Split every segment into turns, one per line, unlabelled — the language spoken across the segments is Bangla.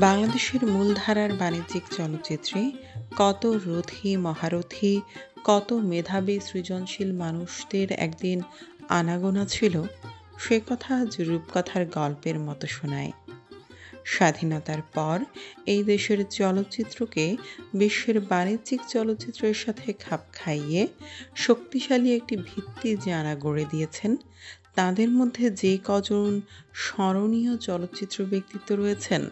বাংলাদেশের মূলধারার বাণিজ্যিক চলচ্চিত্রে কত রথী, মহারথী, কত মেধাবী, সৃজনশীল মানুষদের একদিন আনাগোনা ছিল, সে কথা আজ রূপকথার গল্পের মতো শোনায়। স্বাধীনতার পর এই দেশের চলচ্চিত্রকে বিশ্বের বাণিজ্যিক চলচ্চিত্রের সাথে খাপ খাইয়ে শক্তিশালী একটি ভিত্তি যাঁরা গড়ে দিয়েছেন তাদের মধ্যে যে কজন স্মরণীয় চলচ্চিত্র ব্যক্তিত্ব রয়েছেন,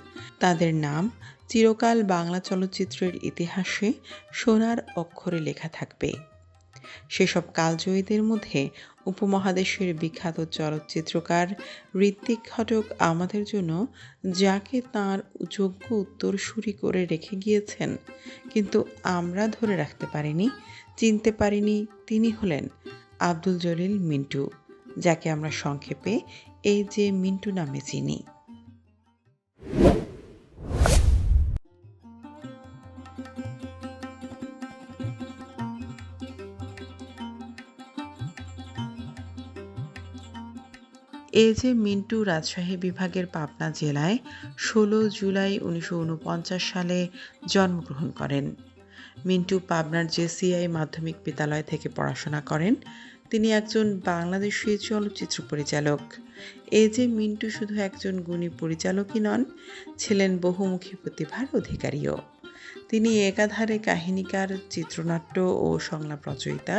তাদের নাম চিরকাল বাংলা চলচ্চিত্রের ইতিহাসে সোনার অক্ষরে লেখা থাকবে। সেসব কালজয়ীদের মধ্যে উপমহাদেশের বিখ্যাত চলচ্চিত্রকার ঋত্বিক ঘটক আমাদের জন্য যাকে তাঁর যোগ্য উত্তরসূরি করে রেখে গিয়েছেন, কিন্তু আমরা ধরে রাখতে পারিনি, চিনতে পারিনি তিনি হলেন আব্দুল জলিল মিন্টু। যাকে আমরা সংক্ষেপে এই যে মিন্টু নামে চিনি। এ যে মিন্টু রাজশাহী বিভাগের পাবনা জেলায় ষোলো জুলাই উনিশশো ঊনপঞ্চাশ সালে জন্মগ্রহণ করেন। মিন্টু পাবনার জেসিআই মাধ্যমিক বিদ্যালয় থেকে পড়াশোনা করেন। তিনি একজন বাংলাদেশি চলচ্চিত্র পরিচালক। এ যে মিন্টু শুধু একজন গুণী পরিচালকই নন, ছিলেন বহুমুখী প্রতিভার অধিকারীও। তিনি একাধারে কাহিনীকার, চিত্রনাট্য ও সংলাপ রচয়িতা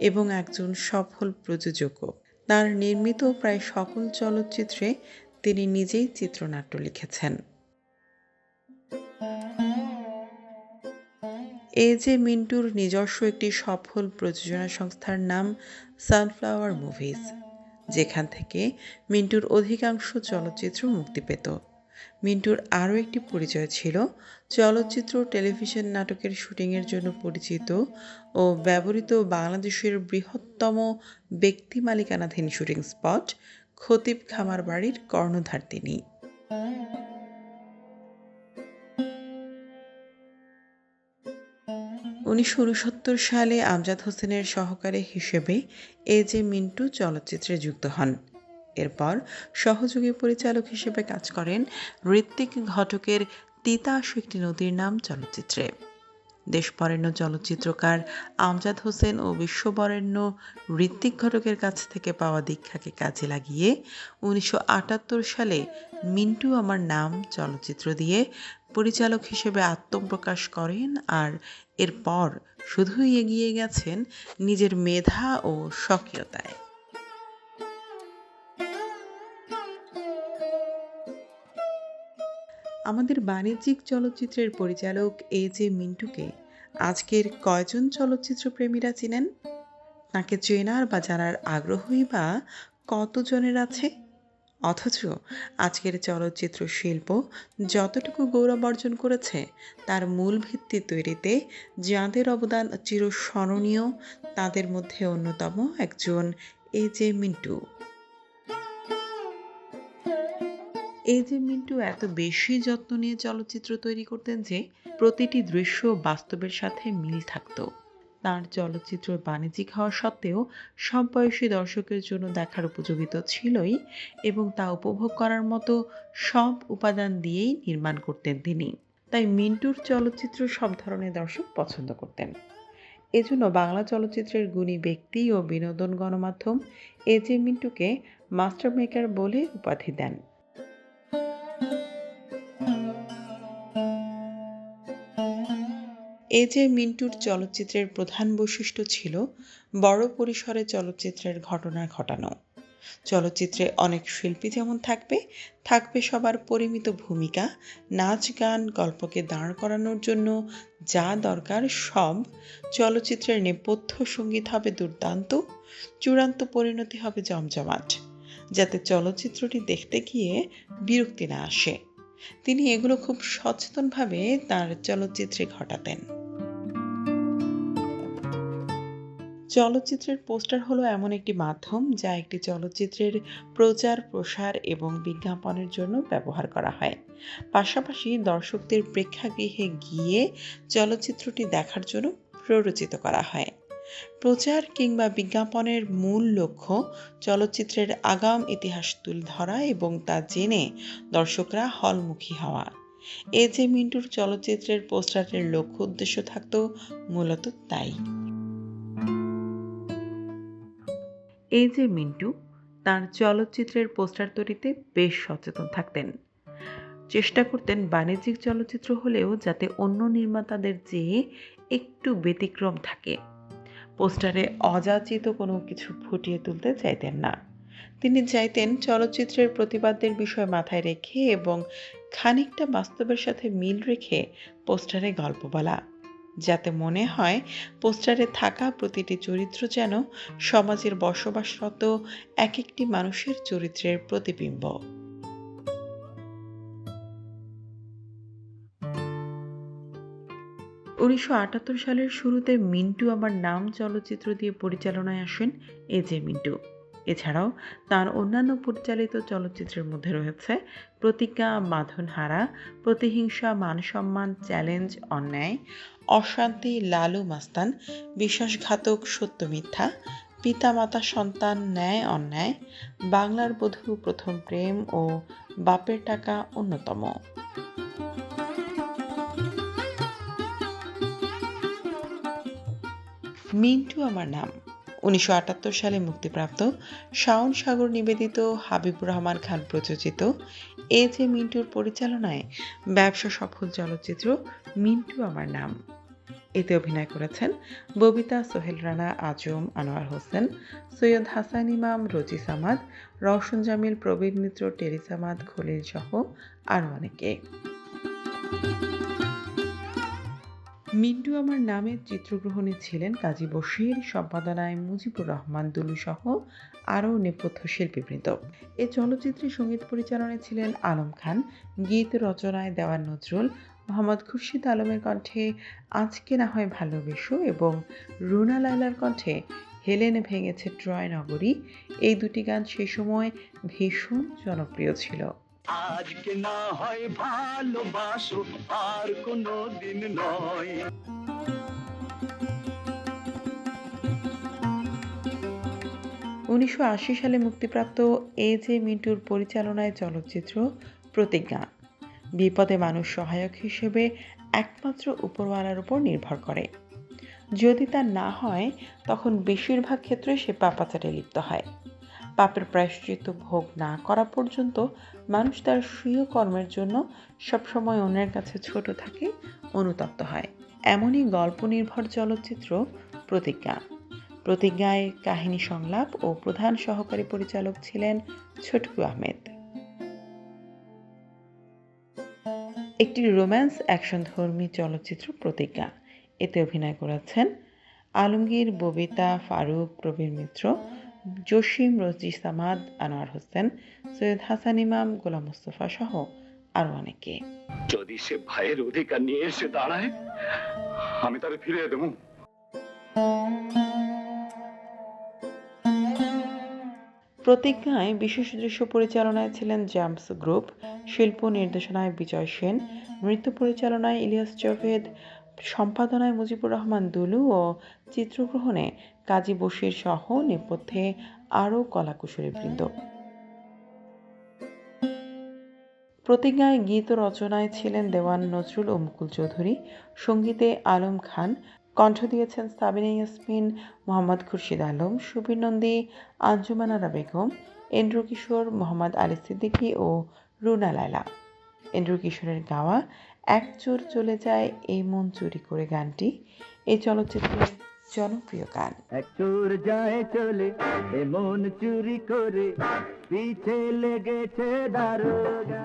এবং একজন সফল প্রযোজকও। তার নির্মিত প্রায় সকল চলচ্চিত্রে তিনি নিজেই চিত্রনাট্য লিখেছেন। এ যে মিন্টুর নিজস্ব একটি সফল প্রযোজনা সংস্থার নাম সানফ্লাওয়ার মুভিজ যেখান থেকে মিন্টুর অধিকাংশ চলচ্চিত্র মুক্তি পেত। মিন্টুর আরও একটি পরিচয় ছিল, চলচ্চিত্র টেলিভিশন নাটকের শুটিংয়ের জন্য পরিচিত ও ব্যবহৃত বাংলাদেশের বৃহত্তম ব্যক্তি মালিকানাধীন শুটিং স্পট খতিব খামার বাড়ির কর্ণধার তিনি। উনিশশো উনসত্তর সালে আমজাদ হোসেনের সহকারী হিসেবে এ জে মিন্টু চলচ্চিত্রে যুক্ত হন। এরপর সহযোগী পরিচালক হিসেবে কাজ করেন ঋত্বিক ঘটকের তিতাস একটি নদীর নাম চলচ্চিত্রে। দেশবরেণ্য চলচ্চিত্রকার আমজাদ হোসেন ও বিশ্ববরেণ্য ঋত্বিক ঘটকের কাছ থেকে পাওয়া দীক্ষাকে কাজে লাগিয়ে উনিশশো আটাত্তর সালে মিন্টু আমার নাম চলচ্চিত্র দিয়ে পরিচালক হিসেবে আত্মপ্রকাশ করেন আর এরপর শুধুই এগিয়ে গেছেন নিজের মেধা ও স্বকীয়তায়। আমাদের বাণিজ্যিক চলচ্চিত্রের পরিচালক এ জে মিন্টুকে আজকের কয়জন চলচ্চিত্র প্রেমীরা চিনেন? তাকে চেনার বা জানার আগ্রহই বা কতজনের আছে? অথচ আজকের চলচ্চিত্র শিল্প যতটুকু গৌরব অর্জন করেছে, তার মূল ভিত্তি তৈরিতে যাঁদের অবদান চিরস্মরণীয়, তাদের মধ্যে অন্যতম একজন এ জে মিন্টু। এ যে মিন্টু এত বেশি যত্ন নিয়ে চলচ্চিত্র তৈরি করতেন যে, প্রতিটি দৃশ্য বাস্তবের সাথে মিল থাকতো। তার চলচ্চিত্র বাণিজ্যিক হওয়া সত্ত্বেও সব বয়সী দর্শকের জন্য দেখার উপযোগী তো ছিলই এবং তা উপভোগ করার মতো সব উপাদান দিয়েই নির্মাণ করতেন তিনি। তাই মিন্টুর চলচ্চিত্র সব ধরনের দর্শক পছন্দ করতেন। এজন্য বাংলা চলচ্চিত্রের গুণী ব্যক্তি ও বিনোদন গণমাধ্যম এ জে মিন্টুকে মাস্টার মেকার বলে উপাধি দেন। এ যে মিন্টুর চলচ্চিত্রের প্রধান বৈশিষ্ট্য ছিল বড় পরিসরে চলচ্চিত্রের ঘটনা ঘটানো। চলচ্চিত্রে অনেক শিল্পী যেমন থাকবে থাকবে সবার পরিমিত ভূমিকা, নাচ, গান, গল্পকে দাঁড় করানোর জন্য যা দরকার সব চলচ্চিত্রের নেপথ্য সংগীত হবে দুর্দান্ত, চূড়ান্ত পরিণতি হবে জমজমাট, যাতে চলচ্চিত্রটি দেখতে গিয়ে বিরক্তি না আসে। তিনি এগুলো খুব সচেতনভাবে তার চলচ্চিত্রে ঘটাতেন। চলচ্চিত্রের পোস্টার হলো এমন একটি মাধ্যম যা একটি চলচ্চিত্রের প্রচার, প্রসার এবং বিজ্ঞাপনের জন্য ব্যবহার করা হয়। পাশাপাশি দর্শকদের প্রেক্ষাগৃহে গিয়ে চলচ্চিত্রটি দেখার জন্য প্ররোচিত করা হয়। প্রচার কিংবা বিজ্ঞাপনের মূল লক্ষ্য চলচ্চিত্রের আগাম ইতিহাস তুলে ধরা এবং তা জেনে দর্শকরা হলমুখী হওয়া। এ যে মিন্টুর চলচ্চিত্রের পোস্টারের লক্ষ্য উদ্দেশ্য থাকত, মূলত তাই। এই যে মিন্টু, তার চলচ্চিত্রের পোস্টার তৈরিতে বেশ সচেতন থাকতেন। চেষ্টা করতেন বাণিজ্যিক চলচ্চিত্র হলেও যাতে অন্য নির্মাতাদের চেয়ে একটু ব্যতিক্রম থাকে। পোস্টারে অযাচিত কোনো কিছু ফুটিয়ে তুলতে চাইতেন না। তিনি চাইতেন চলচ্চিত্রের প্রতিবাদদের বিষয় মাথায় রেখে এবং খানিকটা বাস্তবের সাথে মিল রেখে পোস্টারে গল্প বলা। যাতে মনে হয় পোস্টারে থাকা প্রতিটি চরিত্র যেন সমাজের বসবাসরত এক একটি মানুষের চরিত্রের প্রতিবিম্ব। উনিশশো আটাত্তর সালের শুরুতে মিন্টু আমার নাম চলচ্চিত্র দিয়ে পরিচালনায় আসেন এ জে মিন্টু। এছাড়াও তার অন্যান্য পরিচালিত চলচ্চিত্রের মধ্যে রয়েছে প্রতিজ্ঞা বাঁধনহারা প্রতিহিংসা, মানসম্মান, চ্যালেঞ্জ, অন্যায়, অশান্তি, লালু মাস্তান, বিশ্বাসঘাতক, সত্য মিথ্যা, পিতামাতা সন্তান, ন্যায়, অন্যায়, বাংলার বধূ, প্রথম প্রেম ও বাপের টাকা অন্যতম। মিন্টু আমার নাম। উনিশশো আটাত্তর সালে মুক্তিপ্রাপ্ত শাওন সাগর নিবেদিত হাবিবুর রহমান খান প্রযোজিত এ জে মিন্টুর পরিচালনায় ব্যবসা সফল চলচ্চিত্র মিন্টু আমার নাম। এতে অভিনয় করেছেন ববিতা, সোহেল রানা, আজম, আনোয়ার হোসেন, সৈয়দ হাসান ইমাম, রোজি সামাদ, রওশন জামিল, প্রবীণ মিত্র টেরি সামাদ খলিল সহ আরও অনেকে। মিন্টু আমার নামের চিত্রগ্রহণে ছিলেন কাজী বশির, সম্পাদনায় মুজিবুর রহমান, দুলু সহ আরও নেপথ্য শিল্পীবৃন্দ। এ চলচ্চিত্রে সংগীত পরিচালনায় ছিলেন আলম খান, গীত রচনায় দেওয়ান নজরুল, মোহাম্মদ খুরশিদ আলমের কণ্ঠে আজকে না হয় ভালোবেসো এবং রুনা লায়লার কণ্ঠে হেলেন ভেঙেছে ট্রয় নগরী। এই দুটি গান সেই সময় ভীষণ জনপ্রিয় ছিল।
আজকে না হয় ভালোবাসো, আর কোনো দিন নয়।
উনিশশো সালে মুক্তিপ্রাপ্ত এ জে মিন্টুর পরিচালনায় চলচ্চিত্র প্রতিজ্ঞা। বিপদে মানুষ সহায়ক হিসেবে একমাত্র উপরওয়ালার উপর নির্ভর করে। যদি তা না হয়, তখন বেশিরভাগ ক্ষেত্রে সে পাপাচারে লিপ্ত হয়। পাপের প্রায়শ্চিত্ত ভোগ না করা পর্যন্ত মানুষ তার স্বীয় কর্মের জন্য সবসময় অন্যের কাছে ছোট থাকে, অনুতপ্ত হয়। এমনই গল্প নির্ভর চলচ্চিত্র প্রতিজ্ঞা। প্রতিজ্ঞায় কাহিনী সংলাপ ও প্রধান সহকারী পরিচালক ছিলেন ছোটকু আহমেদ। একটি রোম্যান্স অ্যাকশন ধর্মী চলচ্চিত্র প্রতিজ্ঞা। এতে অভিনয় করেছেন আলমগীর, ববিতা, ফারুক, প্রবীর মিত্র জসিম রজি সামাদ আনোয়ার হোসেন সৈয়দ হাসান ইমাম গোলাম মুস্তফা সহ আরও অনেকে।
যদি সে ভাইয়ের অধিকার নিয়ে এসে দাঁড়ায় আমি তারে ফিরিয়ে দেবো।
প্রতিজ্ঞায় বিশেষ দৃশ্য পরিচালনায় ছিলেন জাম্পস গ্রুপ শিল্প নির্দেশনায় বিজয় সেন নৃত্য পরিচালনায় ইলিয়াস জাভেদ সম্পাদনায় মুজিবুর রহমান দুলু ও চিত্রগ্রহণে কাজী বশির সহ নেপথ্যে আরও কলাকুশলীবৃন্দ প্রতিজ্ঞায় গীত রচনায় ছিলেন দেওয়ান নজরুল ও মুকুল চৌধুরী। সঙ্গীতে আলম খান। কণ্ঠ দিয়েছেন সাবিনা ইয়াসমিন, মোহাম্মদ খুরশিদ আলম, সুবীর নন্দী, আঞ্জুমানারা বেগম এন্দ্র কিশোর, মোহাম্মদ আলী সিদ্দিকী ও রুনা লায়লা। এন্দ্র কিশোরের গাওয়া, এক চোর চলে যায়, এই মন চুরি করে গানটি। এই চলচ্চিত্রের জনপ্রিয় গান।
এক চোর যায় চলে এমন চুরি করে পিছে লেগেছে দারোগা।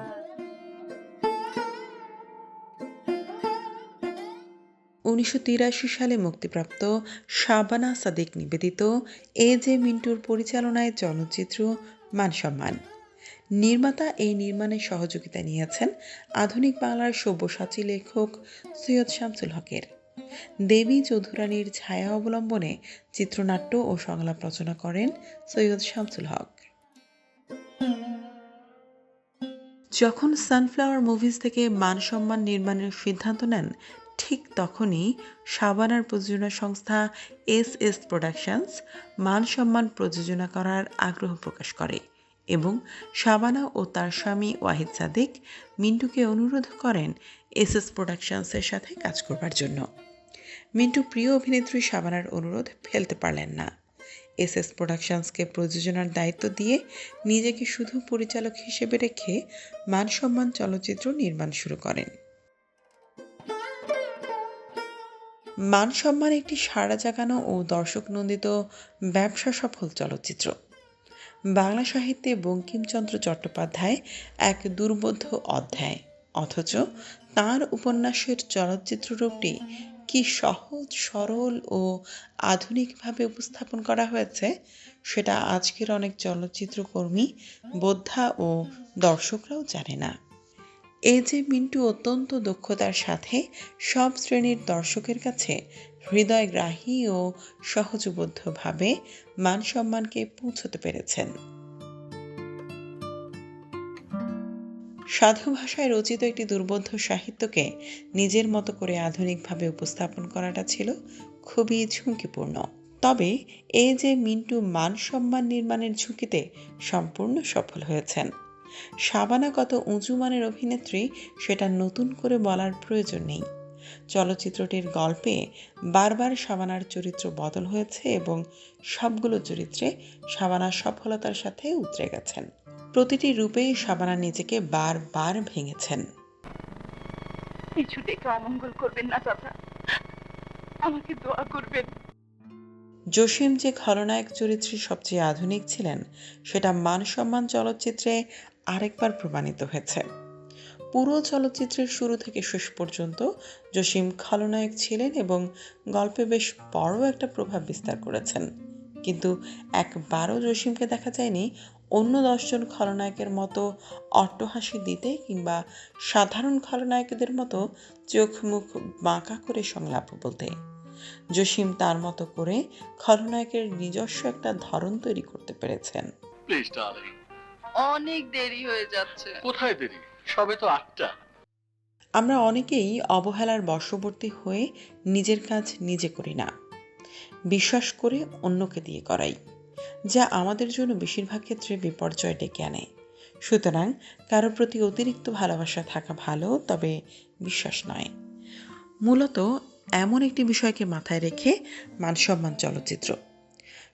উনিশশো তিরাশি সালে মুক্তিপ্রাপ্ত শাবানা সাদিক নিবেদিত এ জে মিন্টুর পরিচালনায় চলচ্চিত্র মানসম্মান নির্মাতা এই নির্মাণে সহযোগিতা নিয়েছেন আধুনিক বাংলার সব্যসাচী লেখক সৈয়দ শামসুল হকের। দেবী চৌধুরানীর ছায়া অবলম্বনে চিত্রনাট্য ও সংলাপ রচনা করেন সৈয়দ শামসুল হক। যখন সানফ্লাওয়ার মুভিজ থেকে মান সম্মান নির্মাণের সিদ্ধান্ত নেন, ঠিক তখনই সাবানার প্রযোজনা সংস্থা এস এস প্রোডাকশনস মান সম্মান প্রযোজনা করার আগ্রহ প্রকাশ করে এবং শাবানা ও তার স্বামী ওয়াহিদ সাদিক মিন্টুকে অনুরোধ করেন এস এস প্রোডাকশনসের সাথে কাজ করবার জন্য। মিন্টু প্রিয় অভিনেত্রী সাবানার অনুরোধ ফেলতে পারলেন না। এস এস প্রোডাকশনসকে প্রযোজনার দায়িত্ব দিয়ে নিজেকে শুধু পরিচালক হিসেবে রেখে মান সম্মান চলচ্চিত্র নির্মাণ শুরু করেন। মান সম্মান একটি সাড়া জাগানো ও দর্শক নন্দিত ব্যবসা সফল চলচ্চিত্র। বাংলা সাহিত্যে বঙ্কিমচন্দ্র চট্টোপাধ্যায় এক দুর্বোধ্য অধ্যায়, অথচ তার উপন্যাসের চলচ্চিত্র রূপটি কি সহজ, সরল ও আধুনিকভাবে উপস্থাপন করা হয়েছে সেটা আজকের অনেক চলচ্চিত্র কর্মী, বোদ্ধা ও দর্শকরাও জানে না। এই যে মিন্টু অত্যন্ত দক্ষতার সাথে সব শ্রেণির দর্শকের কাছে হৃদয়গ্রাহী ও সহজবোধ্যভাবে মান সম্মানকে পৌঁছতে পেরেছেন। সাধু ভাষায় রচিত একটি দুর্বোধ্য সাহিত্যকে নিজের মতো করে আধুনিকভাবে উপস্থাপন করাটা ছিল খুবই ঝুঁকিপূর্ণ। তবে এই যে মিন্টু মান সম্মান নির্মাণের ঝুঁকিতে সম্পূর্ণ সফল হয়েছেন। সাবানা কত উঁচু মানের অভিনেত্রী সেটা নতুন করে বলার প্রয়োজন নেই। চলচ্চিত্রটির গল্পে বারবার শাবানার চরিত্র বদল হয়েছে এবং সবগুলো চরিত্রে শাবানা সফলতার সাথে উতরে গেছেন। প্রতিটি রূপেই শাবানা নিজেকে বারবার ভেঙেছেন।
অমঙ্গল করবেন না চাচা। আমাকে দোয়া করবেন।
জসিম যে খলনায়ক চরিত্রে সবচেয়ে আধুনিক ছিলেন সেটা মান সম্মান চলচ্চিত্রে আরেকবার প্রমাণিত হয়েছে। পুরো চলচ্চিত্রের শুরু থেকে শেষ পর্যন্ত জসিম খলনায়ক ছিলেন এবং গল্পে বেশ বড় একটা প্রভাব বিস্তার করেছেন। কিন্তু একবারও জসিমকে দেখা যায়নি অন্য দশজন খলনায়কের মতো অট্টহাসি দিতে কিংবা সাধারণ খলনায়কদের মতো চোখ মুখ বাঁকা করে সংলাপ বলতে। জসিম তার মতো করে খলনায়কের নিজস্ব একটা ধরন তৈরি করতে পেরেছেন।
প্লিজ ডার্লিং
অনেক দেরি হয়ে যাচ্ছে।
কোথায় দেরি? সবে তো আটটা।
আমরা অনেকেই অবহেলার বশবর্তী হয়ে নিজের কাজ নিজে করি না। বিশ্বাস করে অন্যকে দিয়ে করাই। যা আমাদের জন্য বেশিরভাগ ক্ষেত্রে বিপর্যয় ডেকে আনে। সুতরাং কারোর প্রতি অতিরিক্ত ভালোবাসা থাকা ভালো, তবে বিশ্বাস নয়। মূলত এমন একটি বিষয়কে মাথায় রেখে মানসম্মান চলচ্চিত্র।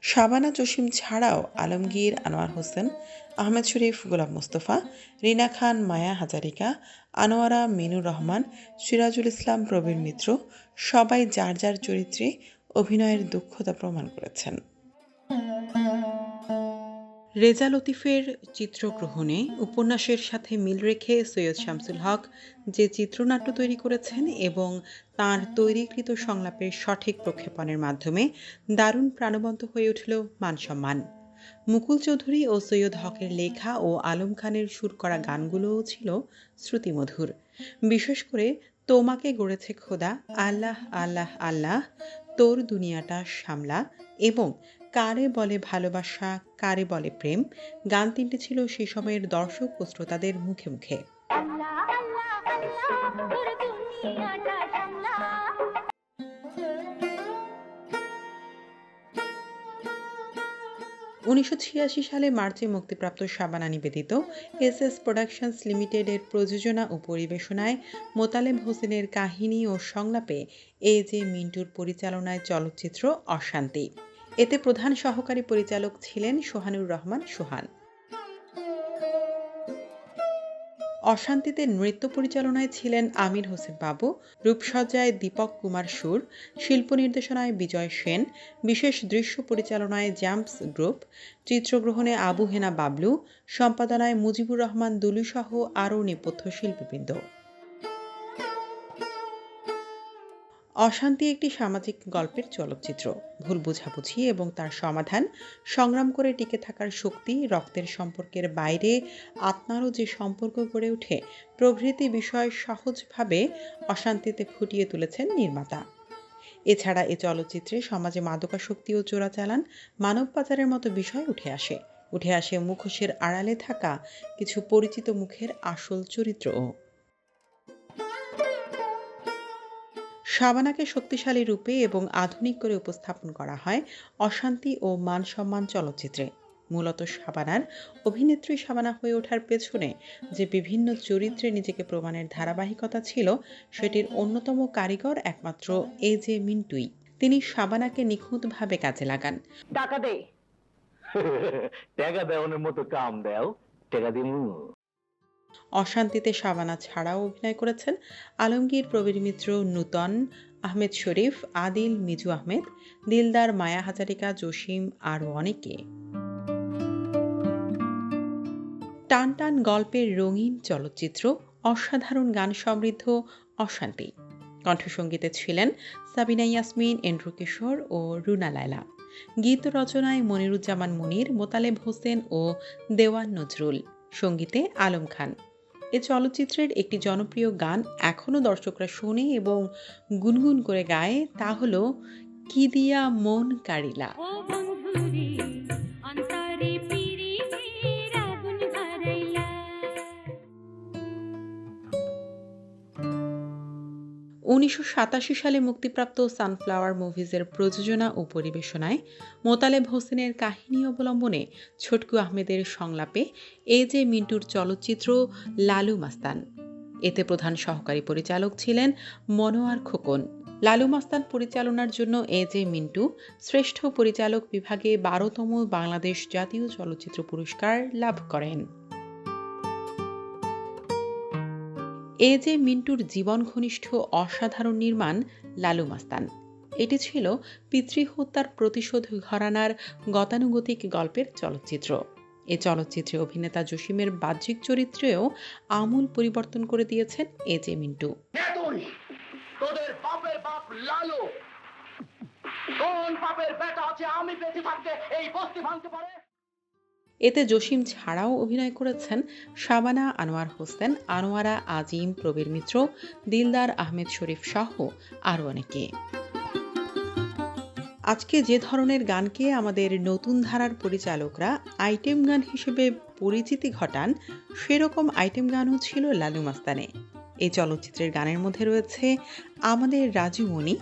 শাবানা জসিম ছাড়াও আলমগীর, আনোয়ার হোসেন, আহমেদ শরীফ, গোলাম মোস্তফা, রিনা খান, মায়া হাজারিকা, আনোয়ারা, মিনুর রহমান, সিরাজুল ইসলাম, প্রবীর মিত্র সবাই যার যার চরিত্রে অভিনয়ের দক্ষতা প্রমাণ করেছেন। রেজা লতিফের চিত্রগ্রহণে উপন্যাসের সাথে মিল রেখে সৈয়দ শামসুল হক যে চিত্রনাট্য তৈরি করেছেন এবং তার তৈরিকৃত সংলাপের সঠিক প্রক্ষেপণের মাধ্যমে দারুণ প্রাণবন্ত হয়ে উঠল মানসম্মান মুকুল চৌধুরী ও সৈয়দ হকের লেখা ও আলম খানের সুর করা গানগুলোও ছিল শ্রুতিমধুর। বিশেষ করে তোমাকে গড়েছে খোদা, আল্লাহ আল্লাহ আল্লাহ, তোর দুনিয়াটা সামলা এবং কারে বলে ভালোবাসা, কারে বলে প্রেম? গান তিনটি ছিল সে সময়ের দর্শক ও শ্রোতাদের মুখে মুখে। উনিশশো সালে মার্চে মুক্তিপ্রাপ্ত শাবানা নিবেদিত এস এস প্রোডাকশনস লিমিটেডের প্রযোজনা ও পরিবেশনায় মোতালেব হোসেনের কাহিনী ও সংলাপে এ জে মিন্টুর পরিচালনায় চলচ্চিত্র অশান্তি। এতে প্রধান সহকারী পরিচালক ছিলেন সোহানুর রহমান সোহান। অশান্তিতে নৃত্য পরিচালনায় ছিলেন আমির হোসেন বাবু, রূপসজ্জায় দীপক কুমার সুর, শিল্প নির্দেশনায় বিজয় সেন, বিশেষ দৃশ্য পরিচালনায় জ্যাম্পস গ্রুপ, চিত্রগ্রহণে আবু হেনা বাবলু, সম্পাদনায় মুজিবুর রহমান দুলুসহ আরও নেপথ্য শিল্পীবৃন্দ। অশান্তি একটি সামাজিক গল্পের চলচ্চিত্র। ভুল বোঝাবুঝি এবং তার সমাধান, সংগ্রাম করে টিকে থাকার শক্তি, রক্তের সম্পর্কের বাইরে আত্মারও যে সম্পর্ক গড়ে ওঠে, প্রভৃতি বিষয় সহজভাবে অশান্তিতে ফুটিয়ে তুলেছেন নির্মাতা। এছাড়া এ চলচ্চিত্রে সমাজে মাদকাসক্তি ও চোরাচালান মানব পাচারের মতো বিষয় উঠে আসে। উঠে আসে মুখোশের আড়ালে থাকা কিছু পরিচিত মুখের আসল চরিত্রও। শাবানাকে শক্তিশালী রূপে এবং আধুনিক করে উপস্থাপন করা হয় অশান্তি ও মান সম্মান চলচ্চিত্রে। মূলত শাবানার অভিনেত্রী শাবানা হয়ে ওঠার পেছনে যে বিভিন্ন চরিত্রে নিজেকে প্রমাণের ধারাবাহিকতা ছিল সেটির অন্যতম কারিগর একমাত্র এ জে মিন্টুই। তিনি শাবানাকে নিখুঁতভাবে কাজে লাগান।
টাকা দে।
টাকা দেওয়ানোর মতো কাম দাও টাকা দিমু।
অশান্তিতে শাবানা ছাড়াও অভিনয় করেছেন আলমগীর, প্রবীর মিত্র, নূতন, আহমেদ শরীফ, আদিল, মিজু আহমেদ, দিলদার, মায়া হাজারিকা, জসিম আরও অনেকে। টান টান গল্পের রঙিন চলচ্চিত্র, অসাধারণ গান সমৃদ্ধ, অশান্তি। কণ্ঠসঙ্গীতে ছিলেন সাবিনা ইয়াসমিন, এন্ড্রু কিশোর ও রুনা লায়লা। গীত রচনায় মনিরুজ্জামান মনির, মোতালেব হোসেন ও দেওয়ান নজরুল। সঙ্গীতে আলম খান। এ চলচ্চিত্রের একটি জনপ্রিয় গান এখনও দর্শকরা শোনে এবং গুনগুন করে গায়, তা হলো, কি দিয়া মন কারিলা উনিশশো সাতাশি সালে মুক্তিপ্রাপ্ত সানফ্লাওয়ার মুভিজের প্রযোজনা ও পরিবেশনায় মোতালেব হোসেনের কাহিনী অবলম্বনে ছটকু আহমেদের সংলাপে এ জে মিন্টুর চলচ্চিত্র লালু মাস্তান। এতে প্রধান সহকারী পরিচালক ছিলেন মনোয়ার খোকন। লালু মাস্তান পরিচালনার জন্য এ জে মিন্টু শ্রেষ্ঠ পরিচালক বিভাগে বারোতম বাংলাদেশ জাতীয় চলচ্চিত্র পুরস্কার লাভ করেন। এ যে মিন্টুর জীবন ঘনিষ্ঠ অসাধারণ নির্মাণ, লালু মাস্তান। এটি ছিল পিতৃহত্যার প্রতিশোধ ঘরানার গতানুগতিক গল্পের চলচ্চিত্র। এ চলচ্চিত্রে অভিনেতা জসিমের বাহ্যিক চরিত্রেও আমূল পরিবর্তন করে দিয়েছেন এ জে মিন্টু।
আমি এই বস্তি ভাঙতে পারে?
এতে জসিম ছাড়াও অভিনয় করেছেন শাবানা আনোয়ার হোসেন, আনোয়ারা আজিম, প্রবীর মিত্র, দিলদার আহমেদ শরীফ সহ আরও অনেকে। আজকে যে ধরনের গানকে আমাদের নতুন ধারার পরিচালকরা আইটেম গান হিসেবে পরিচিতি ঘটান, সেরকম আইটেম গানও ছিল লালু মাস্তানে। এই চলচ্চিত্রের গানের মধ্যে রয়েছে আমাদের রাজুমণি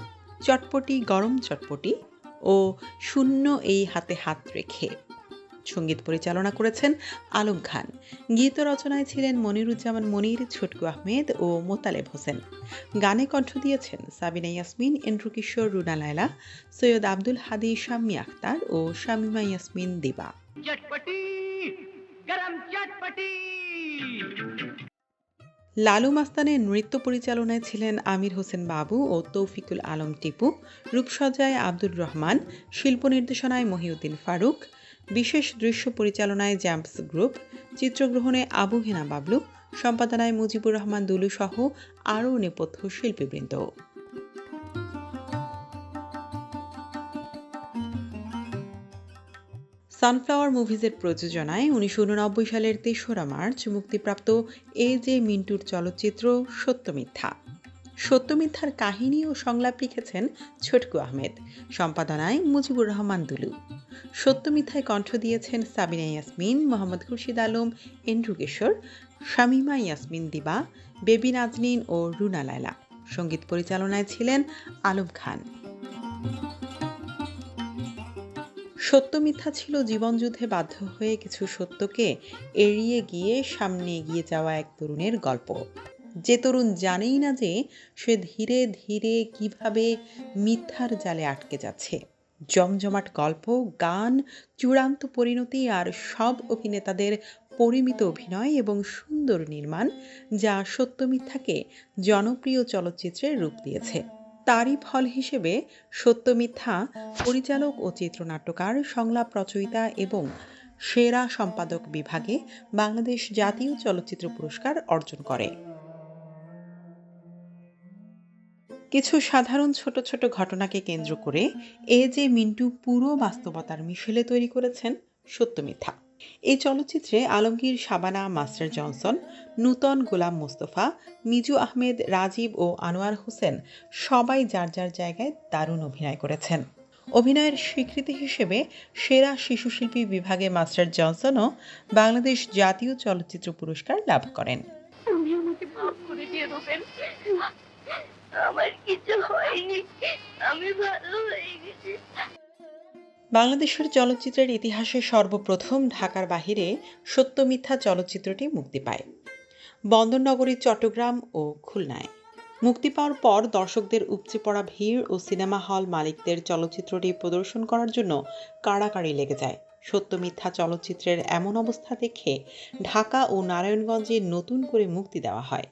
চটপটি গরম চটপটি ও শূন্য এই হাতে হাত রেখে। সংগীত পরিচালনা করেছেন আলম খান। গীত রচনায় ছিলেন মনিরুজ্জামান মনির ছটকু আহমেদ ও মোতালেব হোসেন। গানে কণ্ঠ দিয়েছেন সাবিনা ইয়াসমিন এন্ড্রু কিশোর রুনা লায়লা সৈয়দ আব্দুল হাদি শাম্মী আখতার ও শামিমা ইয়াসমিন দিবা। লালু মাস্তানের নৃত্য পরিচালনায় ছিলেন আমির হোসেন বাবু ও তৌফিকুল আলম টিপু রূপসজ্জায় আব্দুর রহমান শিল্প নির্দেশনায় মহিউদ্দিন ফারুক বিশেষ দৃশ্য পরিচালনায় জ্যাম্পস গ্রুপ, চিত্রগ্রহণে আবু হেনা বাবলু, সম্পাদনায় মুজিবুর রহমান দুলু সহ আরও নেপথ্য শিল্পীবৃন্দ। সানফ্লাওয়ার মুভিজের প্রযোজনায় উনিশশো উননব্বই সালের তেসরা মার্চ মুক্তিপ্রাপ্ত এ জে মিন্টুর চলচ্চিত্র সত্যমিথ্যা সত্যমিথ্যার কাহিনী ও সংলাপ লিখেছেন ছটকু আহমেদ। সম্পাদনায় মুজিবুর রহমান দুলু। সত্যমিথ্যায় কণ্ঠ দিয়েছেন সাবিনা ইয়াসমিন, মোহাম্মদ খুরশিদ আলম, এন্ড্রু কিশোর, শামিমা ইয়াসমিন দিবা, বেবি নাজনীন ও রুনা লায়লা। সংগীত পরিচালনায় ছিলেন আলম খান। সত্য মিথ্যা ছিল জীবনযুদ্ধে বাধ্য হয়ে কিছু সত্যকে এড়িয়ে গিয়ে সামনে এগিয়ে যাওয়া এক তরুণের গল্প। যে তরুণ জানেই না যে সে ধীরে ধীরে কীভাবে মিথ্যার জালে আটকে যাচ্ছে। জমজমাট গল্প, গান, চূড়ান্ত পরিণতি আর সব অভিনেতাদের পরিমিত অভিনয় এবং সুন্দর নির্মাণ যা সত্য মিথ্যাকে জনপ্রিয় চলচ্চিত্রের রূপ দিয়েছে। তারই ফল হিসেবে সত্য মিথ্যা পরিচালক ও চিত্রনাট্যকার সংলাপ রচয়িতা এবং সেরা সম্পাদক বিভাগে বাংলাদেশ জাতীয় চলচ্চিত্র পুরস্কার অর্জন করে। কিছু সাধারণ ছোট ছোট ঘটনাকে কেন্দ্র করে এ যে মিন্টু পুরো বাস্তবতার মিশেলে তৈরি করেছেন সত্য মিথ্যা। এই চলচ্চিত্রে আলমগীর, শাবানা, মাস্টার জনসন, নূতন গোলাম মোস্তফা, মিজু আহমেদ, রাজীব ও আনোয়ার হোসেন সবাই যার যার জায়গায় দারুণ অভিনয় করেছেন। অভিনয়ের স্বীকৃতি হিসেবে সেরা শিশুশিল্পী বিভাগে মাস্টার জনসনও বাংলাদেশ জাতীয় চলচ্চিত্র পুরস্কার লাভ করেন
তুমি আমাকে মাফ করে দিয়ে দেবেন
বাংলাদেশের চলচ্চিত্রের ইতিহাসে সর্বপ্রথম ঢাকার বাহিরে সত্য মিথ্যা চলচ্চিত্রটি মুক্তি পায়। বন্দরনগরী, চট্টগ্রাম ও খুলনায়। মুক্তি পাওয়ার পর দর্শকদের উপচে পড়া ভিড় ও সিনেমা হল মালিকদের চলচ্চিত্রটি প্রদর্শন করার জন্য কাড়াকাড়ি লেগে যায়। সত্য মিথ্যা চলচ্চিত্রের এমন অবস্থা দেখে ঢাকা ও নারায়ণগঞ্জে নতুন করে মুক্তি দেওয়া হয়।